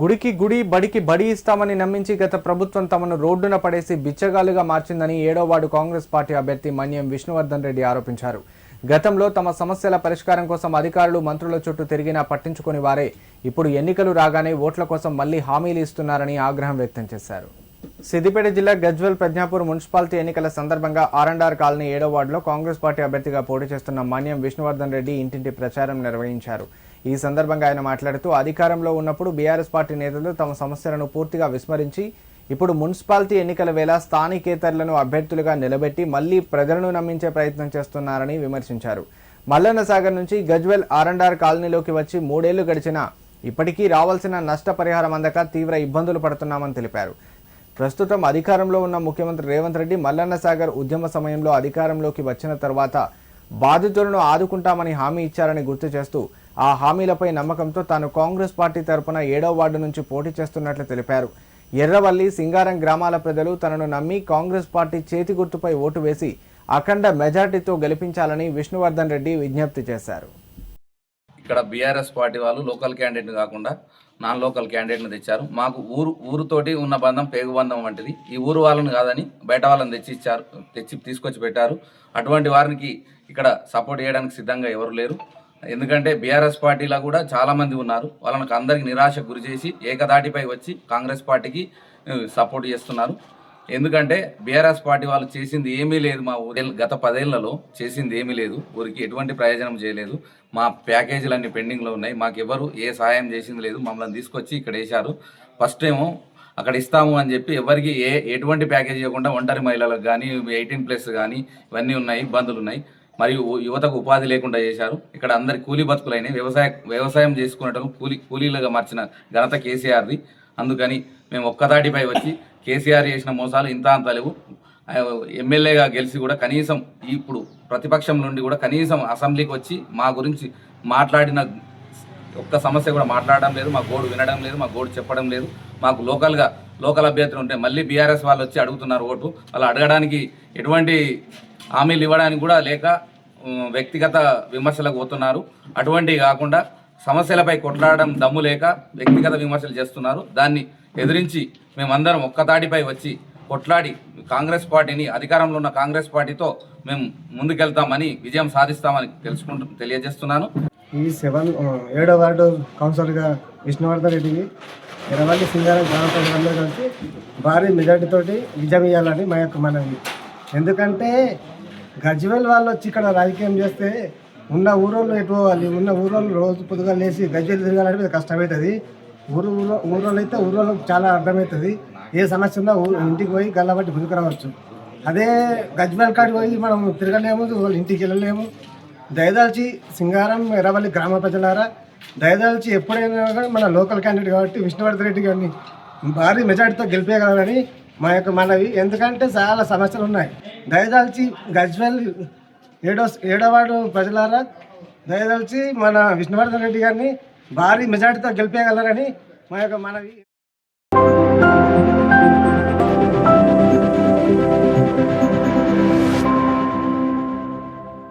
గుడికి గుడి బడికి బడి ఇస్తామని నమ్మించి గత ప్రభుత్వం తమను రోడ్డున పడేసి బిచ్చగాలుగా మార్చిందని ఏడో వార్డు కాంగ్రెస్ పార్టీ అభ్యర్థి మన్యం విష్ణువర్ధన్ రెడ్డి ఆరోపించారు. గతంలో తమ సమస్యల పరిష్కారం కోసం అధికారులు మంత్రుల చుట్టూ తిరిగినా పట్టించుకుని వారే ఇప్పుడు ఎన్నికలు రాగానే ఓట్ల కోసం మళ్ళీ హామీలు ఇస్తున్నారని ఆగ్రహం వ్యక్తం చేశారు. సిద్దిపేట జిల్లా గజ్వల్ ప్రజ్ఞాపూర్ మున్సిపాలిటీ ఎన్నికల సందర్భంగా ఆర్ఎండ్ఆర్ కాలనీ ఏడో వార్డులో కాంగ్రెస్ పార్టీ అభ్యర్థిగా పోటీ చేస్తున్న మన్యం విష్ణువర్ధన్ రెడ్డి ఇంటింటి ప్రచారం నిర్వహించారు. ఈ సందర్భంగా ఆయన మాట్లాడుతూ అధికారంలో ఉన్నప్పుడు బీఆర్ఎస్ పార్టీ నేతలు తమ సమస్యలను పూర్తిగా విస్మరించి ఇప్పుడు మున్సిపాలిటీ ఎన్నికల వేళ స్థానికేతరులను అభ్యర్థులుగా నిలబెట్టి మళ్ళీ ప్రజలను నమ్మించే ప్రయత్నం చేస్తున్నారని విమర్శించారు. మల్లన్న సాగర్ నుంచి గజ్వెల్ ఆర్ఎండ్ఆర్ కాలనీలోకి వచ్చి మూడేళ్ళు గడిచినా ఇప్పటికీ రావాల్సిన నష్టపరిహారం అందక తీవ్ర ఇబ్బందులు పడుతున్నామని తెలిపారు. ప్రస్తుతం అధికారంలో ఉన్న ముఖ్యమంత్రి రేవంత్ రెడ్డి మల్లన్న సాగర్ ఉద్యమ సమయంలో అధికారంలోకి వచ్చిన తర్వాత బాధితులను ఆదుకుంటామని హామీ ఇచ్చారని గుర్తు చేస్తూ ఆ హామీలపై నమ్మకంతో తాను కాంగ్రెస్ పార్టీ తరపున ఏడో వార్డు నుంచి పోటీ చేస్తున్నట్లు తెలిపారు. ఎర్రవల్లి సింగారం గ్రామాల ప్రజలు తనను నమ్మి కాంగ్రెస్ పార్టీ చేతి గుర్తుపై ఓటు వేసి అఖండ మెజార్టీతో గెలిపించాలని విష్ణువర్ధన్ రెడ్డి విజ్ఞప్తి చేశారు. ఇక్కడ బీఆర్ఎస్ పార్టీ వాళ్ళు లోకల్ క్యాండిడేట్ కాకుండా నాన్ లోకల్ క్యాండిడేట్ని తెచ్చారు. మాకు ఊరు ఊరుతోటి ఉన్న బంధం పేగు బంధం వంటిది. ఈ ఊరు వాళ్ళని కాదని బయట వాళ్ళని తెచ్చి ఇచ్చారు తెచ్చి తీసుకొచ్చి పెట్టారు. అటువంటి వారికి ఇక్కడ సపోర్ట్ చేయడానికి సిద్ధంగా ఎవరు లేరు. ఎందుకంటే బీఆర్ఎస్ పార్టీలో కూడా చాలామంది ఉన్నారు. వాళ్ళకి అందరికి నిరాశ గురి చేసి ఏకదాటిపై వచ్చి కాంగ్రెస్ పార్టీకి సపోర్ట్ చేస్తున్నారు. ఎందుకంటే బీఆర్ఎస్ పార్టీ వాళ్ళు చేసింది ఏమీ లేదు మా ఊరి గత పదేళ్ళలో చేసింది ఏమీ లేదు. ఊరికి ఎటువంటి ప్రయోజనం చేయలేదు. మా ప్యాకేజీలన్నీ పెండింగ్లో ఉన్నాయి. మాకు ఎవరు ఏ సహాయం చేసింది లేదు. మమ్మల్ని తీసుకొచ్చి ఇక్కడ వేశారు. ఫస్ట్ ఏమో అక్కడ ఇస్తాము అని చెప్పి ఎవరికి ఏ ఎటువంటి ప్యాకేజ్ ఇవ్వకుండా ఒంటరి మహిళలకు కానీ ఎయిటీన్ ప్లస్ కానీ ఇవన్నీ ఉన్నాయి ఇబ్బందులు ఉన్నాయి. మరియు యువతకు ఉపాధి లేకుండా చేశారు. ఇక్కడ అందరి కూలీ బతుకులైన వ్యవసాయ వ్యవసాయం చేసుకునేటం కూలీ కూలీలుగా మార్చిన ఘనత కేసీఆర్ది. అందుకని మేము ఒక్కదాటిపై వచ్చి కేసీఆర్ చేసిన మోసాలు ఇంత అంత లేవు. ఎమ్మెల్యేగా గెలిచి కూడా కనీసం ఇప్పుడు ప్రతిపక్షం నుండి కూడా కనీసం అసెంబ్లీకి వచ్చి మా గురించి మాట్లాడిన ఒక్క సమస్య కూడా మాట్లాడడం లేదు. మా గోడు వినడం లేదు. మా గోడు చెప్పడం లేదు. మాకు లోకల్గా లోకల్ అభ్యర్థులు ఉంటే మళ్ళీ బీఆర్ఎస్ వాళ్ళు వచ్చి అడుగుతున్నారు ఓటు. వాళ్ళు అడగడానికి ఎటువంటి హామీలు ఇవ్వడానికి కూడా లేక వ్యక్తిగత విమర్శలకు పోతున్నారు. అటువంటివి కాకుండా సమస్యలపై కొట్లాడడం దమ్ము లేక వ్యక్తిగత విమర్శలు చేస్తున్నారు. దాన్ని ఎదిరించి మేమందరం ఒక్కతాటిపై వచ్చి కొట్లాడి కాంగ్రెస్ పార్టీని అధికారంలో ఉన్న కాంగ్రెస్ పార్టీతో మేము ముందుకెళ్తామని విజయం సాధిస్తామని తెలుసుకుంటూ తెలియజేస్తున్నాను. ఈ సెవెన్ ఏడో వార్డు కౌన్సిలర్గా విష్ణువర్ధన్ రెడ్డికి ఇరవై సింగారం గ్రామ ప్రజలందరూ కలిసి భారీ మెజార్టీతోటి విజయం ఇవ్వాలని మా యొక్క మనవి. ఎందుకంటే గజ్వేల్ వాళ్ళు వచ్చి ఇక్కడ రాజకీయం చేస్తే ఉన్న ఊరోళ్ళు ఎటు పోవాలి? ఉన్న ఊరోళ్ళు రోజు పొద్దుగా లేచి గజ్వేల్ తిరగాలంటే మీద కష్టమవుతుంది. ఊరు ఊరు ఊరోళ్ళు అయితే ఊరోళ్ళకి చాలా అర్థమవుతుంది. ఏ సమస్య ఉన్నా ఊరు ఇంటికి పోయి గల్లబట్టి ముందుకు రావచ్చు అదే గజ్వేల్ కాడికి పోయి మనం తిరగలేము వాళ్ళ ఇంటికి వెళ్ళలేము. దయదాల్చి సింగారం ఎర్రవల్లి గ్రామ ప్రజలారా దయదాల్చి ఎప్పుడైనా కానీ మన లోకల్ క్యాండిడేట్ కాబట్టి విష్ణువర్ధన్ రెడ్డి గారిని భారీ మెజార్టీతో గెలిపేయగలరని మా యొక్క మనవి. ఎందుకంటే చాలా సమస్యలు ఉన్నాయి. దయదాల్చి గజ్వెల్ ఏడో ఏడో వార్డు ప్రజలారా దయదాల్చి మన విష్ణువర్ధన్ రెడ్డి గారిని భారీ మెజార్టీతో గెలిపేయగలరని మా యొక్క మనవి.